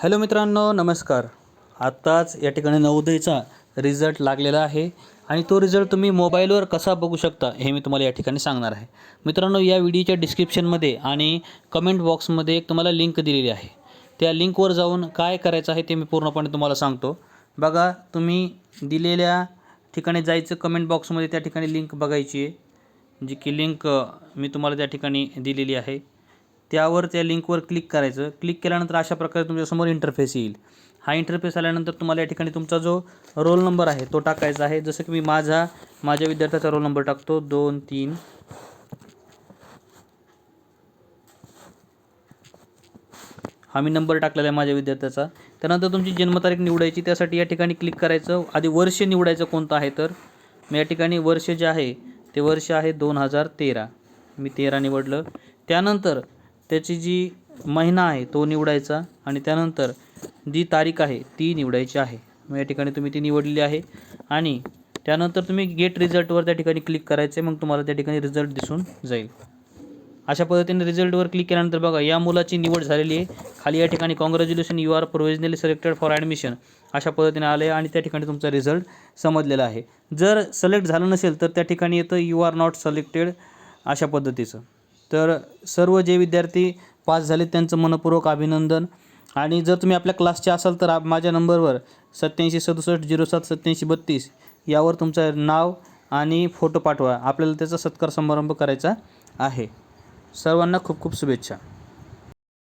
Hello मित्रांनो नमस्कार. आत्ताच या ठिकाणी नवोदयचा रिझल्ट लागलेला आहे आणि तो रिझल्ट तुम्ही मोबाईलवर कसा बघू शकता हे मी तुम्हाला या ठिकाणी सांगणार आहे. मित्रांनो या व्हिडिओच्या डिस्क्रिप्शनमध्ये आणि कमेंट बॉक्समध्ये एक तुम्हाला लिंक दिलेली आहे. त्या लिंकवर जाऊन काय करायचं आहे ते मी पूर्णपणे तुम्हाला सांगतो. बघा तुम्ही दिलेल्या ठिकाणी जायचं कमेंट बॉक्समध्ये त्या ठिकाणी लिंक बघायची आहे जी की लिंक मी तुम्हाला त्या ठिकाणी दिलेली आहे. त्यावर त्या लिंकवर क्लिक करायचं. क्लिक केल्यानंतर अशा प्रकारे तुमच्यासमोर इंटरफेस येईल. हा इंटरफेस आल्यानंतर तुम्हाला या ठिकाणी तुमचा जो रोल नंबर आहे तो टाकायचा आहे. जसं की मी माझा माझ्या विद्यार्थ्याचा रोल नंबर टाकतो. दोन तीन. हा मी नंबर टाकलेला आहे माझ्या विद्यार्थ्याचा. त्यानंतर तुमची जन्मतारीख निवडायची. त्यासाठी या ठिकाणी क्लिक करायचं. आधी वर्ष निवडायचं कोणतं आहे तर? मी या ठिकाणी वर्ष जे आहे ते वर्ष आहे दोन हजार तेरा. मी तेरा निवडलं. त्यानंतर त्याची जी महिना आहे तो निवडायचा आणि त्यानंतर जी तारीख आहे ती निवडायची आहे. मग या ठिकाणी तुम्ही ती निवडली आहे आणि त्यानंतर तुम्ही गेट रिझल्टवर त्या ठिकाणी क्लिक करायचे मग तुम्हाला त्या ठिकाणी रिझल्ट दिसून जाईल. अशा पद्धतीने रिझल्टवर क्लिक केल्यानंतर बघा या मुलाची निवड झालेली आहे. खाली या ठिकाणी congratulation you are provisionally selected for admission अशा पद्धतीने आले आणि त्या ठिकाणी तुमचा रिझल्ट समजलेला आहे. जर सिलेक्ट झालं नसेल तर त्या ठिकाणी येतं यू आर नॉट सिलेक्टेड अशा पद्धतीचं. तर सर्व जे विद्यार्थी पास झाले त्यांचं मनपूर्वक अभिनंदन. आणि जर तुम्ही आपल्या क्लासचे असाल तर माझ्या नंबरवर सत्याऐंशी सदुसष्ट झिरो सात सत्याऐंशी बत्तीस यावर तुमचं नाव आणि फोटो पाठवा. आपल्याला त्याचा सत्कार समारंभ करायचा आहे. सर्वांना खूप खूप शुभेच्छा.